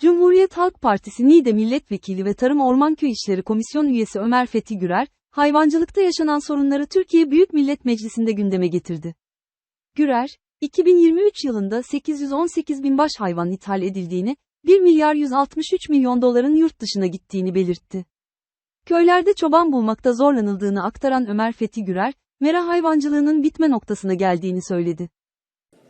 Cumhuriyet Halk Partisi Niğde Milletvekili ve Tarım Ormanköy İşleri Komisyon üyesi Ömer Fethi Gürer, hayvancılıkta yaşanan sorunları Türkiye Büyük Millet Meclisi'nde gündeme getirdi. Gürer, 2023 yılında 818 bin baş hayvan ithal edildiğini, 1 milyar 163 milyon doların yurt dışına gittiğini belirtti. Köylerde çoban bulmakta zorlanıldığını aktaran Ömer Fethi Gürer, mera hayvancılığının bitme noktasına geldiğini söyledi.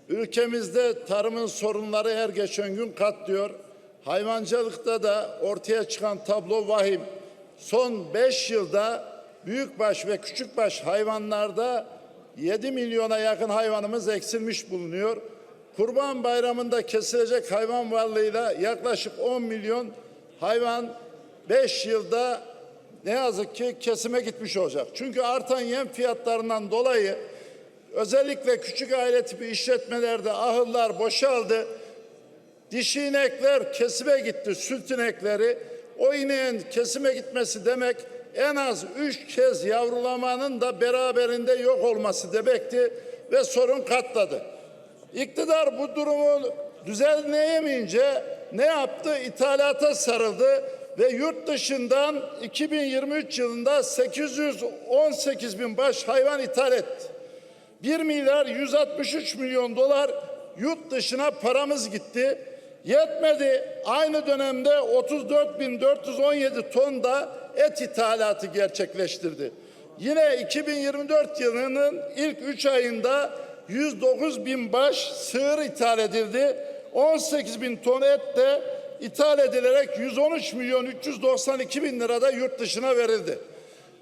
Ülkemizde tarımın sorunları her geçen gün katlıyor. Hayvancılıkta da ortaya çıkan tablo vahim. Son 5 yılda büyükbaş ve küçükbaş hayvanlarda 7 milyona yakın hayvanımız eksilmiş bulunuyor. Kurban Bayramı'nda kesilecek hayvan varlığıyla yaklaşık 10 milyon hayvan 5 yılda ne yazık ki kesime gitmiş olacak. Çünkü artan yem fiyatlarından dolayı özellikle küçük aile tipi işletmelerde ahırlar boşaldı. Dişi inekler kesime gitti, süt inekleri. O ineğin kesime gitmesi demek en az üç kez yavrulamanın da beraberinde yok olması demekti ve sorun katladı. İktidar bu durumu düzenleyemeyince ne yaptı? İthalata sarıldı ve yurt dışından 2023 yılında 818 bin baş hayvan ithal etti. 1 milyar 163 milyon dolar yurt dışına paramız gitti. Yetmedi. Aynı dönemde 34.417 ton da et ithalatı gerçekleştirdi. Yine 2024 yılının ilk 3 ayında 109 bin baş sığır ithal edildi. 18 bin ton et de ithal edilerek 113 milyon 392 bin lirada yurt dışına verildi.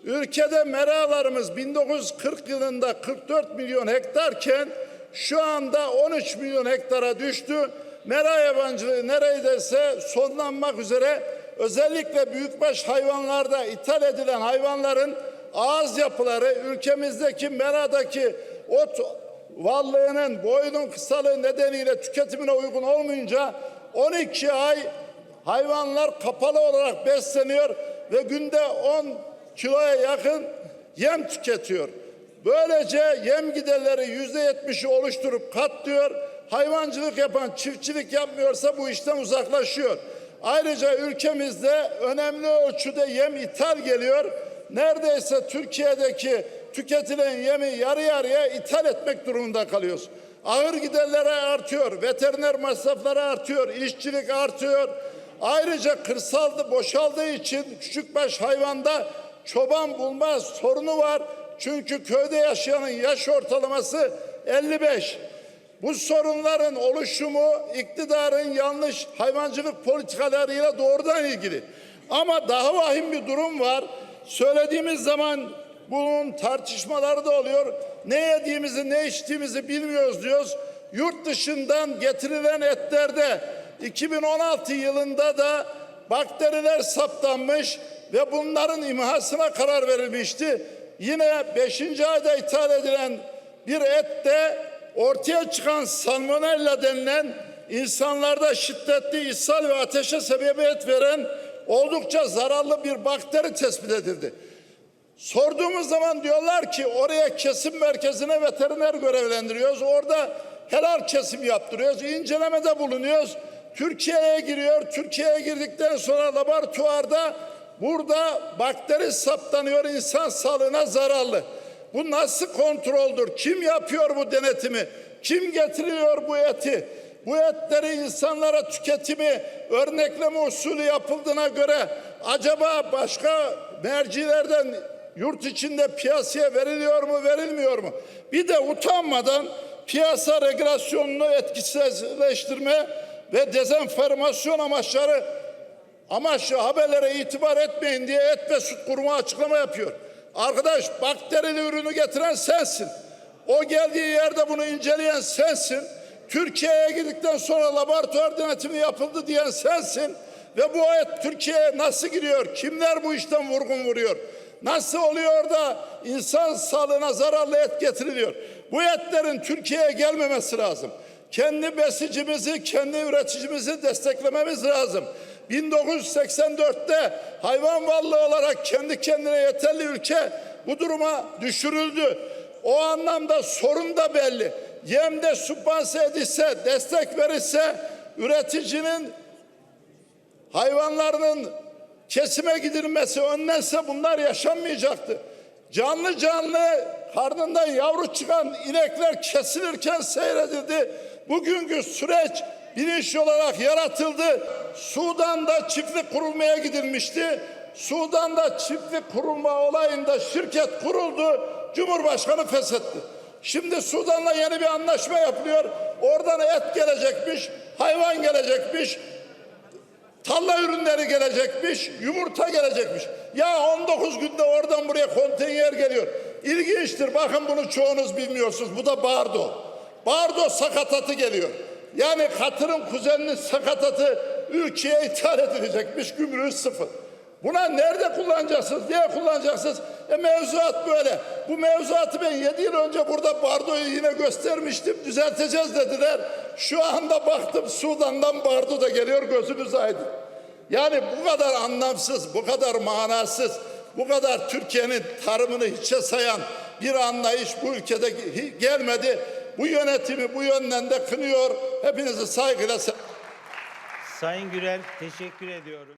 Ülkede meralarımız 1940 yılında 44 milyon hektarken şu anda 13 milyon hektara düştü. Mera yabancılığı neredeyse sonlanmak üzere özellikle büyükbaş hayvanlarda ithal edilen hayvanların ağız yapıları ülkemizdeki meradaki ot varlığının boyunun kısalığı nedeniyle tüketimine uygun olmayınca 12 ay hayvanlar kapalı olarak besleniyor ve günde 10 kiloya yakın yem tüketiyor. Böylece yem giderleri yüzde yetmişi oluşturup katlıyor. Hayvancılık yapan çiftçilik yapmıyorsa bu işten uzaklaşıyor. Ayrıca ülkemizde önemli ölçüde yem ithal geliyor. Neredeyse Türkiye'deki tüketilen yemi yarı yarıya ithal etmek durumunda kalıyoruz. Ağır giderleri artıyor, veteriner masrafları artıyor, işçilik artıyor. Ayrıca kırsalda boşaldığı için küçükbaş hayvanda çoban bulma sorunu var. Çünkü köyde yaşayanın yaş ortalaması 55. Bu sorunların oluşumu iktidarın yanlış hayvancılık politikalarıyla doğrudan ilgili. Ama daha vahim bir durum var. Söylediğimiz zaman bunun tartışmaları da oluyor. Ne yediğimizi ne içtiğimizi bilmiyoruz diyoruz. Yurt dışından getirilen etlerde 2016 yılında da bakteriler saptanmış ve bunların imhasına karar verilmişti. Yine 5. ayda ithal edilen bir ette ortaya çıkan salmonella denilen insanlarda şiddetli ishal ve ateşe sebebiyet veren oldukça zararlı bir bakteri tespit edildi. Sorduğumuz zaman diyorlar ki oraya kesim merkezine veteriner görevlendiriyoruz. Orada helal kesim yaptırıyoruz. İncelemede bulunuyoruz. Türkiye'ye giriyor. Türkiye'ye girdikten sonra laboratuvarda burada bakteri saptanıyor insan sağlığına zararlı. Bu nasıl kontroldür? Kim yapıyor bu denetimi? Kim getiriyor bu eti? Bu etleri insanlara tüketimi örnekleme usulü yapıldığına göre acaba başka mercilerden yurt içinde piyasaya veriliyor mu verilmiyor mu? Bir de utanmadan piyasa regülasyonunu etkisizleştirme ve dezenformasyon amaçları amaçlı haberlere itibar etmeyin diye et ve süt kurumu açıklama yapıyor. Arkadaş bakterili ürünü getiren sensin. O geldiği yerde bunu inceleyen sensin. Türkiye'ye girdikten sonra laboratuvar denetimi yapıldı diyen sensin. Ve bu et Türkiye'ye nasıl giriyor? Kimler bu işten vurgun vuruyor? Nasıl oluyor da insan sağlığına zararlı et getiriliyor? Bu etlerin Türkiye'ye gelmemesi lazım. Kendi besicimizi, kendi üreticimizi desteklememiz lazım. 1984'te hayvan varlığı olarak kendi kendine yeterli ülke bu duruma düşürüldü. O anlamda sorun da belli. Yemde sübvanse edilse, destek verilse üreticinin hayvanlarının kesime gidilmesi önlense bunlar yaşanmayacaktı. Canlı canlı karnından yavru çıkan inekler kesilirken seyredildi. Bugünkü süreç bilinçli olarak yaratıldı. Sudan'da çiftlik kurulmaya gidilmişti. Sudan'da çiftlik kurulma olayında şirket kuruldu. Cumhurbaşkanı feshetti. Şimdi Sudan'la yeni bir anlaşma yapılıyor. Oradan et gelecekmiş, hayvan gelecekmiş, tarla ürünleri gelecekmiş, yumurta gelecekmiş. Ya 19 günde oradan buraya konteyner geliyor. İlginçtir. Bakın bunu çoğunuz bilmiyorsunuz. Bu da bardo. Bardo sakatatı geliyor. Yani katırın kuzeninin sakatatı ülkeye ithal edilecekmiş. Gümrüğü sıfır. Buna nerede kullanacaksınız? Niye kullanacaksınız? E mevzuat böyle. Bu mevzuatı ben 7 yıl önce burada Bardo'yu yine göstermiştim. Düzelteceğiz dediler. Şu anda baktım Sudan'dan Bardo da geliyor gözümüz aydın. Yani bu kadar anlamsız, bu kadar manasız, bu kadar Türkiye'nin tarımını hiçe sayan bir anlayış bu ülkede gelmedi. Bu yönetimi bu yönden de kınıyor. Hepinizi saygıyla Sayın Gürel teşekkür ediyorum.